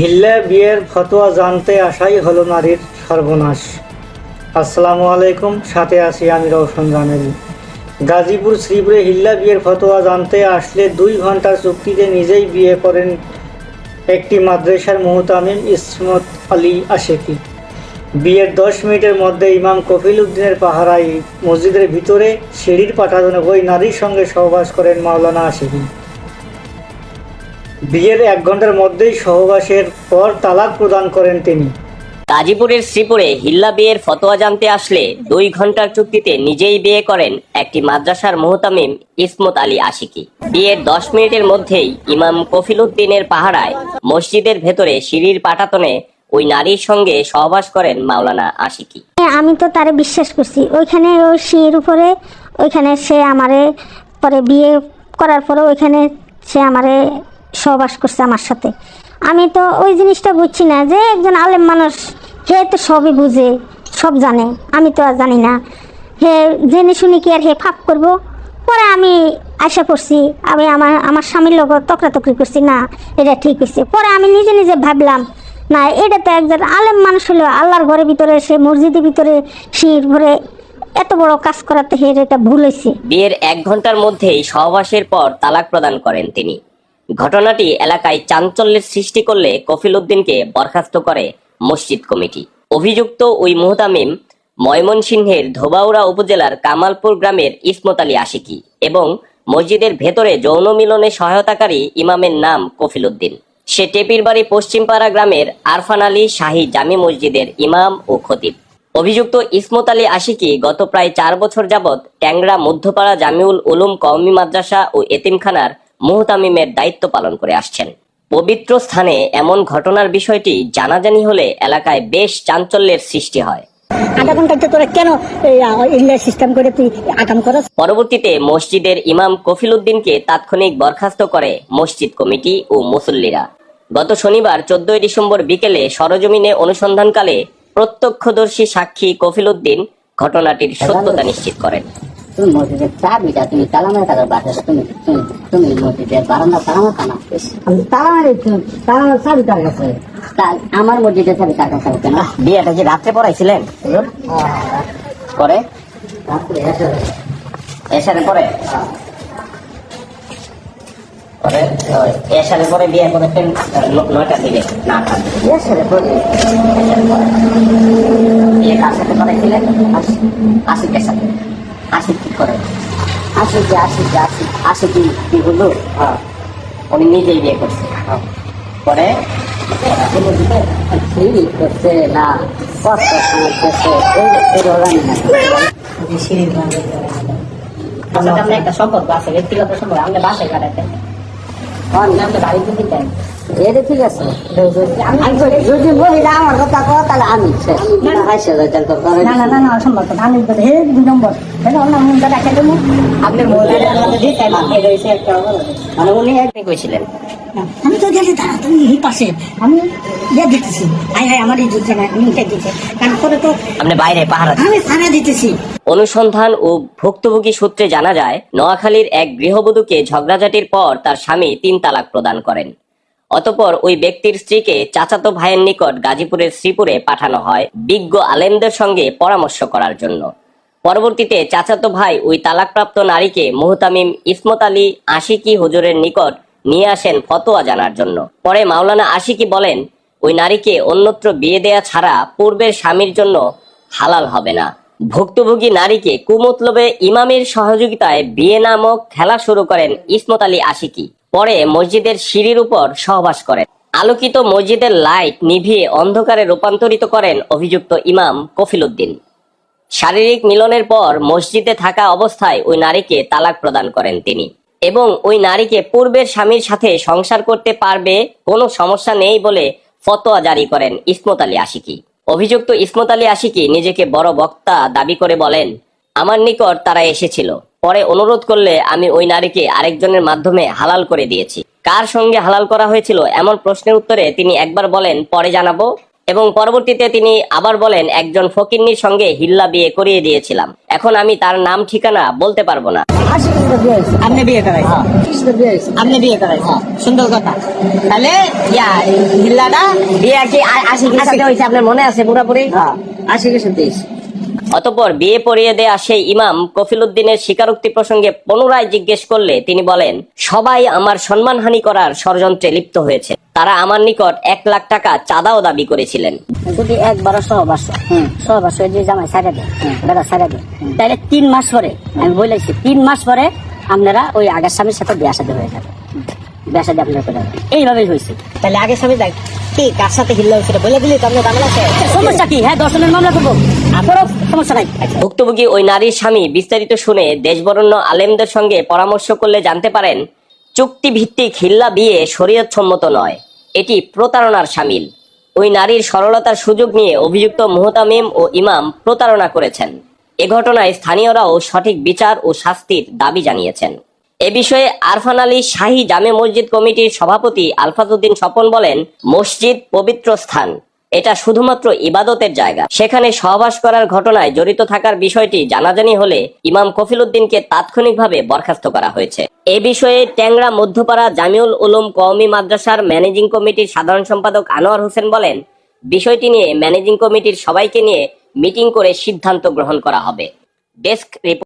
হিল্লা বিয়ের ফতোয়া জানতে আসাই হলো নারীর সর্বনাশ। আসসালামু আলাইকুম, সাথে আছি আমি রওশন জানেলি গাজীপুর শ্রীপুরে হিল্লা বিয়ের ফতোয়া জানতে আসলে দুই ঘণ্টার চুক্তিতে নিজেই বিয়ে করেন একটি মাদ্রাসার মুহতামিম ইসমত আলী আশেকি। বিয়ের দশ মিনিটের মধ্যে ইমাম কফিল উদ্দিনের পাহারায় মসজিদের ভিতরে সিঁড়ির পাঠাজনে ওই নারীর সঙ্গে সহবাস করেন মাওলানা আশেকি। বিয়ের এক ঘণ্টার মধ্যেই সহবাসের পর তালাক প্রদান করেন তিনি। গাজীপুরের শ্রীপুরে হিল্লা বিয়ের ফতোয়া জানতে আসলে দুই ঘণ্টার চুক্তিতে নিজেই বিয়ে করেন একটি মাদ্রাসার মোহতামিম ইসমত আলী আশিকি। বিয়ের দশ মিনিটের মধ্যেই ইমাম কফিল উদ্দিনের পাহারায় মসজিদের ভেতরে সিঁড়ির পাটাতনে ওই নারীর সঙ্গে সহবাস করেন মাওলানা আশিকি। হ্যাঁ, আমি তো তারে বিশ্বাস করছি। ওইখানে ওই সিঁড়ির উপরে ওইখানে সে আমারে পরে বিয়ে করার পরে ওইখানে সে আমারে সহবাস করছে আমার সাথে। আমি তো ওই জিনিসটা বুঝছি না যে একজন আলেম মানুষ, হে তো সবই বুঝে, সব জানে। আমি তো আর জানি না। হে জেনে শুনি কি আর হে ফাপ করব? পরে আমি আশা করছি, আমি আমার আমার স্বামীর লগত তকরাতকরি করছি, না, এটা ঠিক হয়েছে। পরে আমি নিজে নিজে ভাবলাম, না, এটা তো একজন আলেম মানুষ হলো আল্লাহর ঘরের ভিতরে, সে মসজিদের ভিতরে, শির ভরে এত বড় কাজ করাতে হে, এটা ভুল হয়েছে। বিয়ের এক ঘণ্টার মধ্যেই সহবাসের পর তালাক প্রদান করেন তিনি। ঘটনাটি এলাকায় চাঞ্চল্যের সৃষ্টি করলে কফিল উদ্দিনকে বরখাস্ত করে মসজিদ কমিটি। অভিযুক্ত ওই মুহতামিম ময়মনসিংহের ধোবাউড়া উপজেলার কামালপুর গ্রামের ইসমত আলী আশিকি এবং মসজিদের ভেতরে যৌন মিলনে সহায়তাকারী ইমামের নাম কফিল উদ্দিন। সে টেপির বাড়ি পশ্চিমপাড়া গ্রামের আরফান আলী শাহী জামি মসজিদের ইমাম ও খতিব। অভিযুক্ত ইসমত আলী আশিকি গত প্রায় চার বছর যাবৎ ট্যাংরা মধ্যপাড়া জামিউল উলুম কওমি মাদ্রাসা ও এতিমখানার মুহতামিমের দায়িত্ব পালন করে আসছেন। পবিত্র স্থানে এমন ঘটনার বিষয়টি জানাজানি হলে এলাকায় বেশ চাঞ্চল্যের সৃষ্টি হয়। আধা ঘন্টাতে তোরা কেন সিস্টেম করে তুই আকাম করস? পরবর্তীতে মসজিদের ইমাম কফিল উদ্দিনকে তাৎক্ষণিক বরখাস্ত করে মসজিদ কমিটি ও মুসল্লিরা। গত শনিবার চোদ্দই ডিসেম্বর বিকেলে সরজমিনে অনুসন্ধানকালে প্রত্যক্ষদর্শী সাক্ষী কফিল উদ্দিন ঘটনাটির সত্যতা নিশ্চিত করেন। তুমি মসজিদের চাবিটা তুমি তালা মেরে থাকার তুমি তুমি তুমি মসজিদের বারান্দা তালা মারতা না। আমি তালা মারি তালা চাবি তার কাছে? আমার মসজিদের চাবি তার কাছে হবে বিয়েটা কি রাত্রে পড়াইছিলেন? পরে? এসারে পরে? পরে এসারে পরে বিয়ে করেছেন নয়টার দিকে না আটটার দিকে এসে বলি বিয়ে কার সাথে করাইছিলেন আশিকের সাথে। আশিক কি করে? আসি কি আসি কি আসি আসি কি হলো? হ্যাঁ। উনি নিজেই বিয়ে করছে। পরে সিঁড়ি করছে না কষ্ট করছে জানি না একটা সম্পর্ক আছে ব্যক্তিগত সম্পর্ক আপনি বাসায় কাটাতেন আপনি আপনার বাড়িতে দিতেন এটা ঠিক আছে। আমি যদি- আমার কথা কো তাহলে আমি না না না কথা আমি হে দুই নম্বর। মানে কইছিলেন। আমি তো তারা তুমি এই পাশে। আমি ইয়ে হাই হাই আমার এই না তারপরে তো আপনি বাইরে পাহারা আমি সারা দিতেছি। অনুসন্ধান ও ভুক্তভোগী সূত্রে জানা যায় নোয়াখালীর এক গৃহবধূকে ঝগড়াঝাটির পর তার স্বামী তিন তালাক প্রদান করেন। অতপর ওই ব্যক্তির স্ত্রীকে চাচাতো ভাইয়ের নিকট গাজীপুরের শ্রীপুরে পাঠানো হয় বিজ্ঞ আলেমদের সঙ্গে পরামর্শ করার জন্য। পরবর্তীতে চাচাতো ভাই ওই তালাকপ্রাপ্ত নারীকে মুহতামিম ইসমত আলী আশিকি হুজুরের নিকট নিয়ে আসেন ফতোয়া জানার জন্য। পরে মাওলানা আশিকি বলেন, ওই নারীকে অন্যত্র বিয়ে দেয়া ছাড়া পূর্বের স্বামীর জন্য হালাল হবে না। ভুক্তভোগী নারীকে কুমতলবে ইমামের সহযোগিতায় বিয়ে নামক খেলা শুরু করেন ইসমত আলী আশিকি। পরে মসজিদের সিঁড়ির উপর সহবাস করেন। আলোকিত মসজিদের লাইট নিভিয়ে অন্ধকারে রূপান্তরিত করেন অভিযুক্ত ইমাম কফিল উদ্দিন। শারীরিক মিলনের পর মসজিদে থাকা অবস্থায় ওই নারীকে তালাক প্রদান করেন তিনি এবং ওই নারীকে পূর্বের স্বামীর সাথে সংসার করতে পারবে কোনো সমস্যা নেই বলে ফতোয়া জারি করেন ইসমত আলী আশিকি। অভিযুক্ত ইসমত আলী আশিকি নিজেকে বড় বক্তা দাবি করে বলেন, আমার নিকট তারা এসেছিল। পরে অনুরোধ করলে আমি ওই নারীকে আরেকজনের মাধ্যমে হালাল করে দিয়েছি। কার সঙ্গে হালাল করা হয়েছিল এমন প্রশ্নের উত্তরে তিনি একবার বলেন, পরে জানাব। এবং পরবর্তীতে তিনি আবার বলেন একজন ফকিন্নির সঙ্গে হিল্লা বিয়ে করিয়ে দিয়েছিলাম। এখন আমি তার নাম ঠিকানা বলতে পারব না। বিয়ে আপনি বিয়ে করাইছেন? হ্যাঁ। কিসে বিয়ে হয়েছে। আপনি বিয়ে করাইছেন। সুন্দর কথা। তাহলে ইয়া হিল্লাটা বিয়ে কি আ- সাথে হয়েছে? আপনার মনে আছে পুরোপুরি? হ্যাঁ। আশি অতপর বিয়ে পড়িয়ে দেয়া সেই ইমাম কফিলুদ্দিনের স্বীকারোক্তি প্রসঙ্গে পুনরায় জিজ্ঞেস করলে তিনি বলেন সবাই আমার সম্মানহানি করার ষড়যন্ত্রে লিপ্ত হয়েছে। তারা আমার নিকট এক লাখ টাকা চাঁদাও দাবি করেছিলেন। যদি একবারও সহবাস সহবাস যে জামাই সারা দেয় বেড়া সারা দেয় তাহলে তিন মাস পরে আমি বলেছি তিন মাস পরে আপনারা ওই আগের স্বামীর সাথে বিয়া সাথে হয়ে যাবে। বিয়া সাথে আপনারা করে। এইভাবেই হয়েছে। তাহলে আগে স্বামী দেখ কি কার সাথে হিল্লা হয়েছিল বলে দিলি তো আপনার বাংলা সমস্যা কি? হ্যাঁ দর্শনের মামলা করব। সমস্যা নাই। ভুক্তভোগী ওই নারীর স্বামী বিস্তারিত শুনে দেশবরণ্য আলেমদের সঙ্গে পরামর্শ করলে জানতে পারেন চুক্তি ভিত্তিক হিল্লা বিয়ে শরীয়ত সম্মত নয়। এটি প্রতারণার সামিল। ওই নারীর সরলতার সুযোগ নিয়ে অভিযুক্ত মোহতামিম ও ইমাম প্রতারণা করেছেন। এ ঘটনায় স্থানীয়রাও সঠিক বিচার ও শাস্তির দাবি জানিয়েছেন। এ বিষয়ে আরফান আলী শাহী জামে মসজিদ কমিটির সভাপতি আলফাজউদ্দিন স্বপন বলেন, মসজিদ পবিত্র স্থান। এটা শুধুমাত্র ইবাদতের জায়গা। সেখানে সহবাস করার ঘটনায় জড়িত থাকার বিষয়টি জানাজানি হলে ইমাম কফিলউদ্দিনকে তাৎক্ষণিকভাবে বরখাস্ত করা হয়েছে। এ বিষয়ে ট্যাংরা মধ্যপাড়া জামিউল উলুম কওমি মাদ্রাসার ম্যানেজিং কমিটির সাধারণ সম্পাদক আনোয়ার হোসেন বলেন, বিষয়টি নিয়ে ম্যানেজিং কমিটির সবাইকে নিয়ে মিটিং করে সিদ্ধান্ত গ্রহণ করা হবে। Desk report.